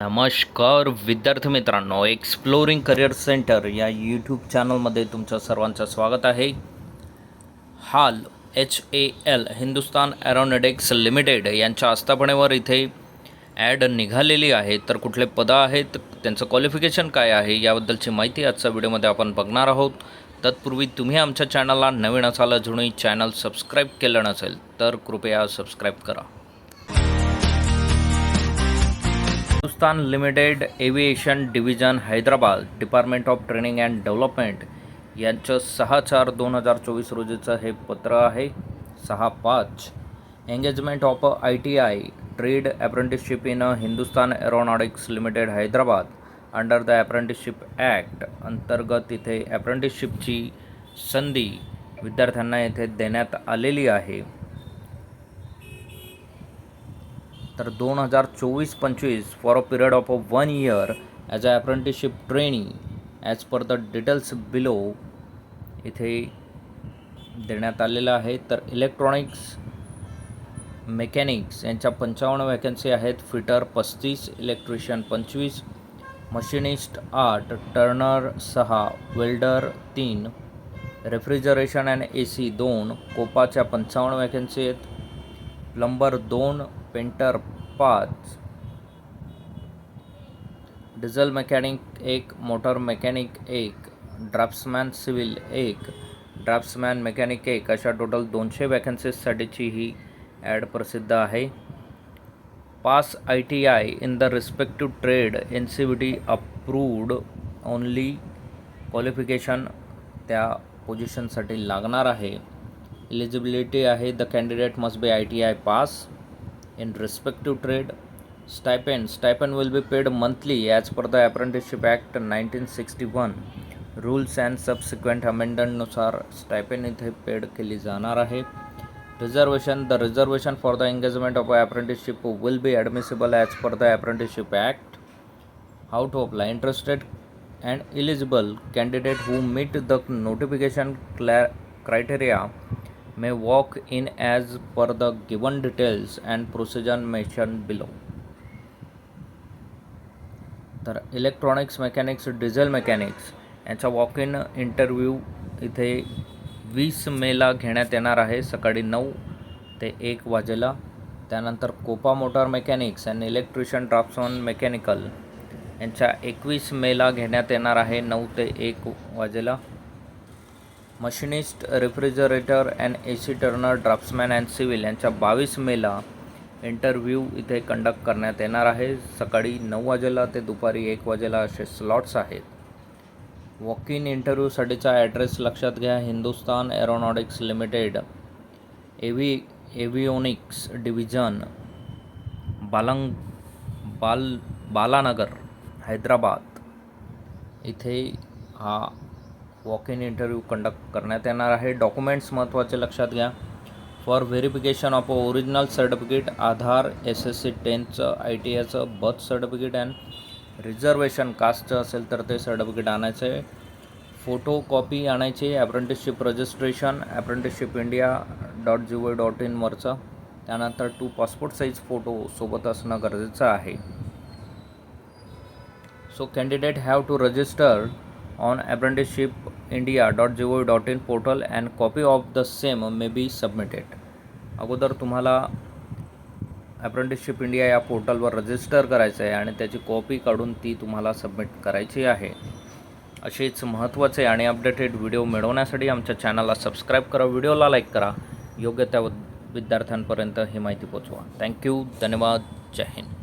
नमस्कार विद्यार्थी मित्रांनो एक्सप्लोरिंग करिअर सेंटर या यूट्यूब चॅनलमध्ये तुमचं सर्वांचं स्वागत आहे. HAL H A L Hindustan aeronautics limited यांच्या आस्थापनेवर इथे ॲड निघालेली आहे. तर कुठले पदं आहेत त्यांचं क्वालिफिकेशन काय आहे याबद्दलची माहिती आजच्या व्हिडिओमध्ये आपण बघणार आहोत. तत्पूर्वी तुम्ही आमच्या चॅनलला नवीन असाल जुनी चॅनल सबस्क्राईब केलं नसेल तर कृपया सबस्क्राईब करा. Hindustan limited aviation division Hyderabad department of training and development यांचं सहा चार दोन हजार चोवीस रोजीचं हे पत्र आहे. सहा पाच. Engagement of I T I trade apprenticeship in Hindustan aeronautics limited Hyderabad under the apprenticeship act अंतर्गत इथे अप्रेंटिसशिपची संधी विद्यार्थ्यांना येथे देण्यात आलेली आहे. तर दोन हजार चोवीस पंचवीस for a period of a one year as a apprenticeship training as per the details below इथे देण्यात आलेलं आहे. तर इलेक्ट्रॉनिक्स मेकॅनिक्स यांच्या पंचावन्न वॅकन्सी आहेत. फिटर पस्तीस इलेक्ट्रिशियन पंचवीस मशिनिस्ट आठ टर्नर सहा वेल्डर तीन रेफ्रिजरेशन अँड ए सी दोन कोपाच्या पंचावन्न वॅकन्सी आहेत. प्लंबर दोन पेंटर पाच. डिझेल मेकॅनिक एक मोटर मेकॅनिक एक ड्राफ्ट्समॅन सिव्हिल एक ड्राफ्ट्समॅन मेकॅनिक एक अशा टोटल दोनशे वॅकन्सीजसाठीची ही ॲड प्रसिद्ध आहे. Pass I T I in the respective trade N C V T approved only qualification त्या पोझिशनसाठी लागणार आहे. एलिजिबिलिटी आहे the candidate must be I T I pass in respective trade stipend. Stipend will be paid monthly as per the apprenticeship act 1961 rules and subsequent amendment नुसार stipend इथे paid केली जाणार आहे reservation the reservation for the engagement of apprenticeship will be admissible as per the apprenticeship act how to apply interested and eligible candidate who meet the notification क्लॅ criteria may walk in as per the given details and procedure mentioned below. तर electronics mechanics diesel mechanics यांचा walk in interview इथे वीस मेला घेण्यात येणार आहे सकाळी नऊ ते एक वाजेला. त्यानंतर COPA motor mechanics and electrician draughtsman mechanical यांच्या एकवीस मेला घेण्यात येणार आहे नऊ ते एक वाजेला. Machinist refrigerator and A C turner draughtsman and civil यांच्या बावीस मेला इंटरव्ह्यू इथे कंडक्ट करण्यात येणार आहे. सकाळी नऊ वाजेला ते दुपारी एक वाजेला असे स्लॉट्स आहेत. वॉक इन इंटरव्ह्यूसाठीचा ॲड्रेस लक्षात घ्या. हिंदुस्तान एरोनॉटिक्स लिमिटेड एव्ही एव्हिओनिक्स डिव्हिजन बालंग बाल बालानगर हैदराबाद. इथे हा वॉक इन इंटरव्ह्यू कंडक्ट करण्यात येणार आहे. डॉक्युमेंट्स महत्त्वाचे लक्षात घ्या. For verification of original certificate Aadhaar S S C टेनचं I T आयचं बर्थ सर्टिफिकेट अँड रिझर्वेशन कास्टचं असेल तर ते सर्टिफिकेट आणायचं आहे फोटो कॉपी आणायची apprenticeship registration apprenticeship India dot G O dot इनवरचं त्यानंतर टू पासपोर्ट साईज फोटो सोबत असणं गरजेचं आहे. So candidate have to register India dot G O dot in portal and copy of the same may be submitted अगोदर तुम्हाला apprenticeship India या पोर्टलवर register करायचं आहे आणि त्याची कॉपी काढून ती तुम्हाला सबमिट करायची आहे. असेच महत्त्वाचे आणि अपडेटेड व्हिडिओ मिळवण्यासाठी आमच्या चॅनलला सबस्क्राईब करा व्हिडिओला लाईक करा. योग्य त्या विद्यार्थ्यांपर्यंत ही माहिती पोचवा थँक्यू धन्यवाद. जय हिंद.